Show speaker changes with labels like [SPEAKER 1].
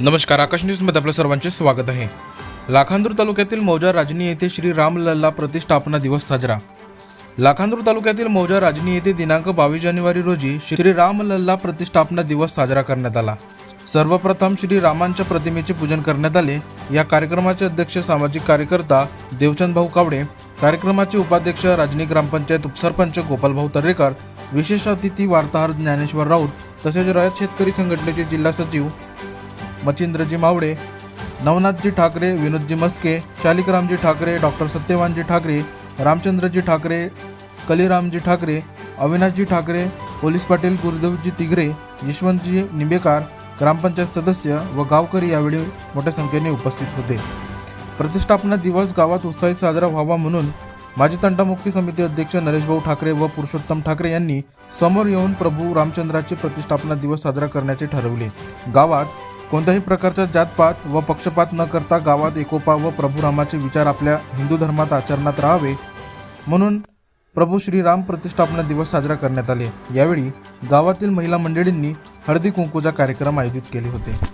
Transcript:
[SPEAKER 1] नमस्कार आकाश न्यूजमध्ये आपलं सर्वांचे स्वागत आहे. लाखांदूर तालुक्यातील मौजा राजनी येथे श्री रामलल्ला प्रतिष्ठापना दिवस साजरा. लाखांदूर तालुक्यातील मौजा राजनी येथे दिनांक बावीस जानेवारी रोजी श्री रामलल्ला प्रतिष्ठापना दिवस साजरा करण्यात आला. सर्वप्रथम श्री रामांच्या प्रतिमेचे पूजन करण्यात आले. या कार्यक्रमाचे अध्यक्ष सामाजिक कार्यकर्ता देवचंद भाऊ कावडे कार्यक्रमाचे उपाध्यक्ष राजनी ग्रामपंचायत उपसरपंच गोपालभाऊ तर्रेकर विशेष अतिथी वार्ताहर ज्ञानेश्वर राऊत तसेच रयत शेतकरी संघटनेचे जिल्हा सचिव मचिंद्रजी मावडे नवनाथजी ठाकरे विनोदजी मस्के शालिकरामजी ठाकरे डॉक्टर सत्यवानजी ठाकरे रामचंद्रजी ठाकरे कलीरामजी ठाकरे अविनाशजी ठाकरे पोलीस पाटील गुरुदेवजी तिगरे यशवंतजी निंबेकार ग्रामपंचायत सदस्य व गावकरी यावेळी मोठ्या संख्येने उपस्थित होते. प्रतिष्ठापना दिवस गावात उत्साहित साजरा व्हावा म्हणून माजी तंटामुक्ती समिती अध्यक्ष नरेशभाऊ ठाकरे व पुरुषोत्तम ठाकरे यांनी समोर येऊन प्रभू रामचंद्राचे प्रतिष्ठापना दिवस साजरा करण्याचे ठरवले. गावात कोणत्याही प्रकारच्या जातपात व पक्षपात न करता गावात एकोपा व प्रभू रामाचे विचार आपल्या हिंदू धर्मात आचरणात राहावे म्हणून प्रभू श्रीराम प्रतिष्ठापना दिवस साजरा करण्यात आले. यावेळी गावातील महिला मंडळींनी हळदी कुंकूचा कार्यक्रम आयोजित केले होते.